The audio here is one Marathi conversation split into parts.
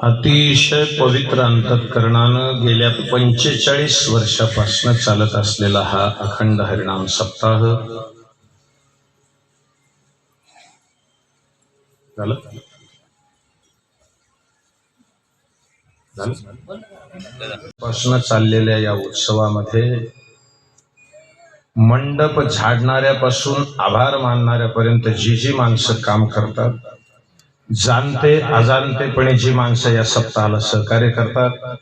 अतिशय पवित्र अंतकरणानं गेल्या पंचेचाळीस वर्षापासून चालत असलेला हा अखंड हरिणाम सप्ताह. झालं? पासून चाललेल्या या उत्सवामध्ये मंडप झाडणाऱ्यापासून आभार मानणाऱ्यापर्यंत जी जी माणसं काम करतात जाणते अजाणतेपणे जी माणसं या सप्ताहाला सहकार्य करतात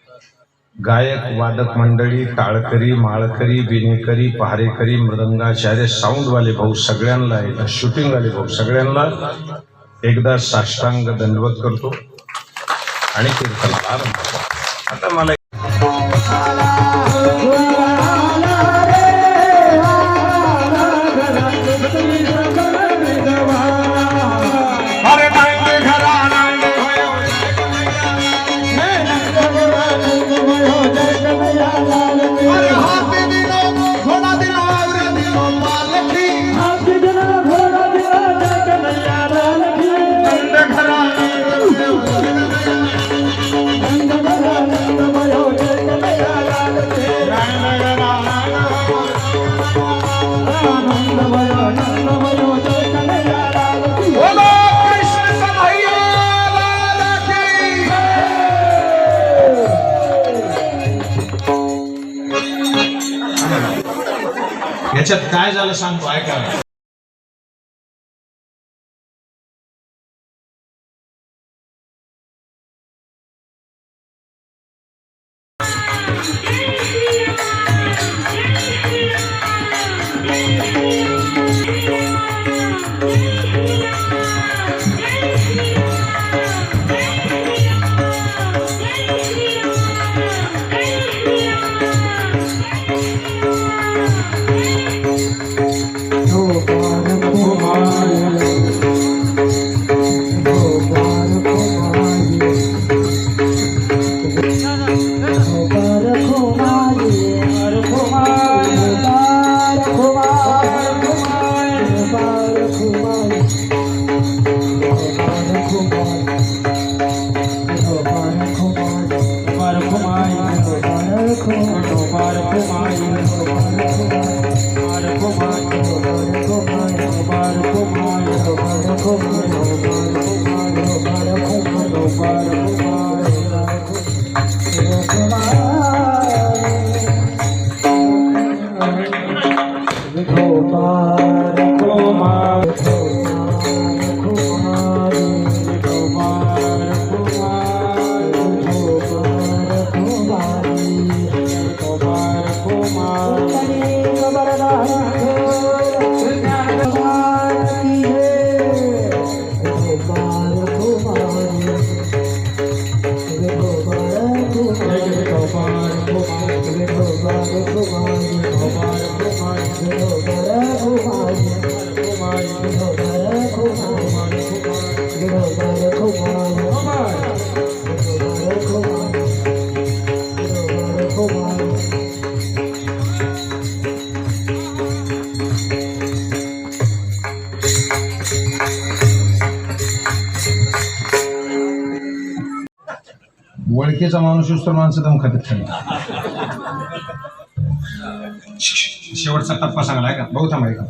गायक वादक मंडळी टाळकरी माळकरी बिनेकरी पहारेकरी मृदंगाचार्य साऊंडवाले भाऊ सगळ्यांना एकदा शूटिंगवाले भाऊ सगळ्यांना एकदा साष्टांग दंडवत करतो आणि कीर्तनाला आरंभ करतो. आता मला याच्यात काय झालं सांगतो ऐका Maria. ओळखीचा माणूस तर माणसं दम खात्यात खाली शेवटचा टप्पा सांगलाय का भाऊ थांबाय का?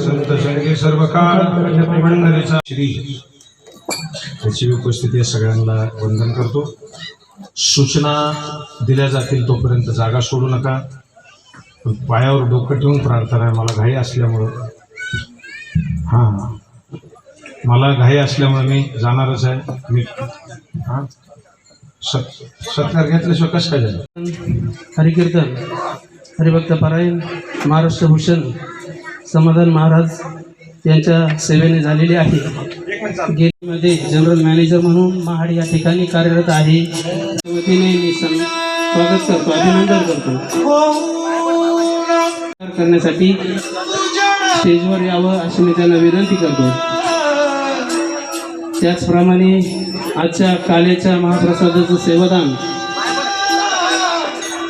संत जणगे सर्व काळ पंढरीचा श्री. त्याची उपस्थिती सगळ्यांना वंदन करतो. सूचना दिल्या जातील तोपर्यंत जागा सोडू नका. पायावर डोकं ठेवून प्रार्थना आहे. मला घाई असल्यामुळं. हां. मला घाई असल्यामुळे मी जाणारच आहे. मी हां. सत्कार घेतल्याशिवाय कसं काय झालं? हरिकीर्तन हरिभक्त परायण महाराष्ट्र भूषण समाधान महाराज यांच्या सेवेने झालेली आहे. गेलीमध्ये जनरल मॅनेजर म्हणून महाड या ठिकाणी कार्यरत आहे. वतीने मी स्वागत करतो अभिनंदन करतो. करण्यासाठी स्टेजवर यावं अशी मी त्यांना विनंती करतो. त्याचप्रमाणे आजच्या कालेच्या महाप्रसादाचं सेवादान.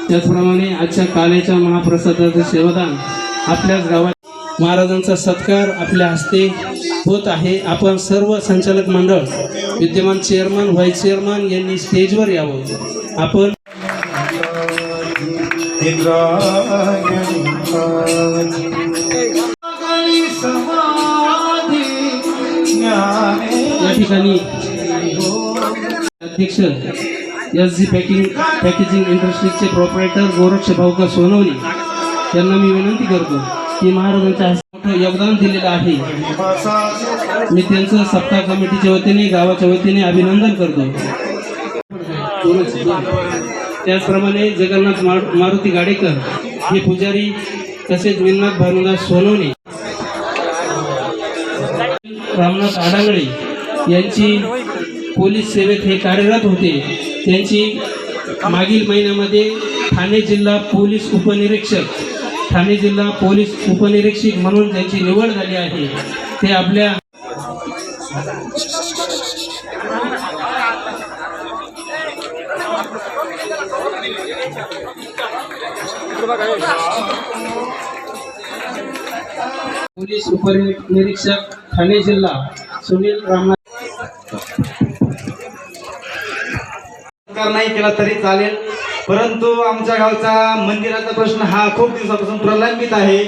त्याचप्रमाणे आजच्या कालेच्या महाप्रसादाचं सेवादान आपल्याच गावात महाराजांचा सत्कार आपल्या हस्ते होत आहे. आपण सर्व संचालक मंडळ विद्यमान चेअरमन व्हाईस चेअरमन यांनी स्टेजवर यावं. आपण या ठिकाणी अध्यक्ष एस जी पॅकिंग पॅकेजिंग इंडस्ट्रीजचे प्रॉपरेटर गोरक्ष भाऊका सोनवणे त्यांना मी विनंती करतो. की महाराजांच्या मोठं योगदान दिलेलं आहे. मी त्यांचं सप्ताह कमिटीच्या वतीने गावाच्या वतीने अभिनंदन करतो. त्याचप्रमाणे जगन्नाथ मारुती गाडेकर हे पुजारी तसेच मिन्नाथ भानुदास सोनवणे रामनाथ आडांगळे यांची पोलीस सेवेत हे कार्यरत होते. त्यांची मागील महिन्यामध्ये ठाणे जिल्हा पोलीस उपनिरीक्षक ठाणे जिल्हा पोलीस उपनिरीक्षक म्हणून त्यांची निवड झाली आहे ते आपल्या पोलीस उपनिरीक्षक ठाणे जिल्हा सुनील रामनाथ. सरकार नाही केला तरी चालेल. परंतु आमच्या गावचा मंदिराचा प्रश्न हा खूप दिवसापासून प्रलंबित आहे.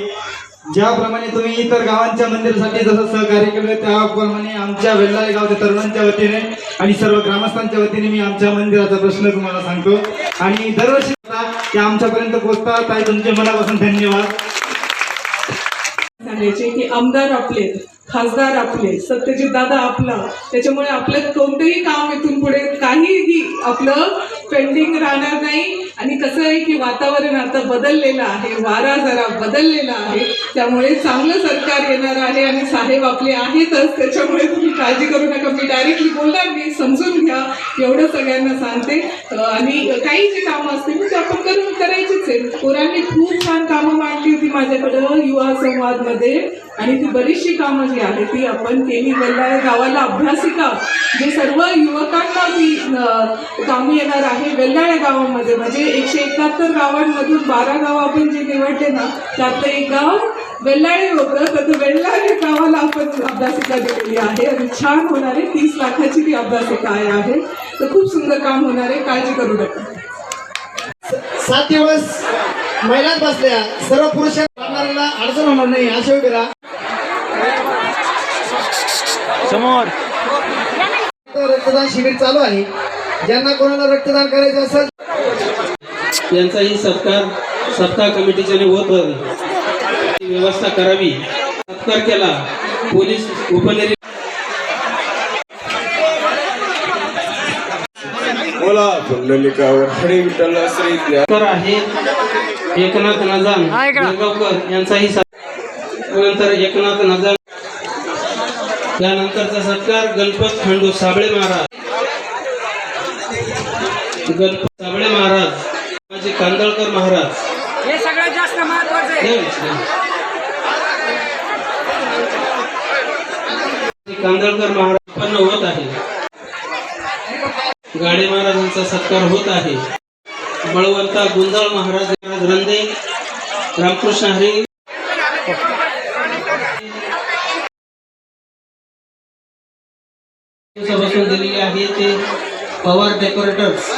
ज्याप्रमाणे तुम्ही इतर गावांच्या मंदिरासाठी जसं सहकार्य केलं त्याप्रमाणे आमच्या वेल्लाळे गावच्या तरुणांच्या वतीने आणि सर्व ग्रामस्थांच्या वतीने मी आमच्या मंदिराचा प्रश्न तुम्हाला सांगतो. आणि दरवर्षी ते आमच्यापर्यंत पोहोचतात आणि तुमचे मनापासून धन्यवाद. सांगायचे की आमदार आपले खासदार आपले सत्यजित दादा आपला त्याच्यामुळे आपलं कोणतंही काम इथून पुढे काहीही आपलं पेंडिंग राहणार नाही. आणि कसं आहे की वातावरण आता बदललेलं आहे वारा जरा बदललेला आहे. त्यामुळे चांगलं सरकार येणार आहे आणि साहेब आपले आहेतच. त्याच्यामुळे तुम्ही काळजी करू नका. मी डायरेक्टली बोलणार मी समजून घ्या. एवढं सगळ्यांना सांगते. आणि काही जी कामं असतील ते आपण करून करायचीच आहे पोरांनी खूप छान कामं मांडली होती माझ्याकडं युवा संवादमध्ये. आणि ती बरीचशी कामं जी आहे ती आपण केली. वेल्लाळे गावाला अभ्यासिका जे सर्व युवकांना ती कामी येणार आहे वेल्लाळे गावामध्ये. म्हणजे एकशे एकाहत्तर गावांमधून बारा गाव आपण जे निवडले ना त्यातलं एक गाव वेल्लाळे होतं. तर ते वेल्लाळे गावाला आपण अभ्यासिका दिलेली आहे. आणि छान होणार आहे तीस लाखाची ती अभ्यासिका आहे आहे. तर खूप सुंदर काम होणार आहे. काळजी करू नका. सात दिवस महिलाच बसल्या. सर्व पुरुषांना अडचण होणार नाही. अशा राहा. समोर. रक्तदान शिबिर चालू आहे. ज्यांना कोणाला रक्तदान करायचं असेल यांचाही सत्कार सत्कार कमिटीच्याने होत होती व्यवस्था करावी. सत्कार केला. पोलीस उपनिरीक्षक बोला पुंडलिकावर हरी विठ्ठल श्री तर आहेत एकनाथ नजान निळगावकर यांचाही सत्कार त्यानंतर एकनाथ नजान त्यानंतरचा सत्कार गणपत खंडू साबळे महाराज. गणपत साबळे महाराज माझे कांदळकर महाराज. हे सगळ्यात जास्त महत्वाचं आहे. कांदळकर महाराज उत्पन्न होत आहे. गाडे महाराजांचा सत्कार होत आहे. बळवंता गुंजाळ महाराज धुरंदे रामकृष्ण हरी. दिवसापासून दिलेले आहे ते पवार डेकोरेटर्स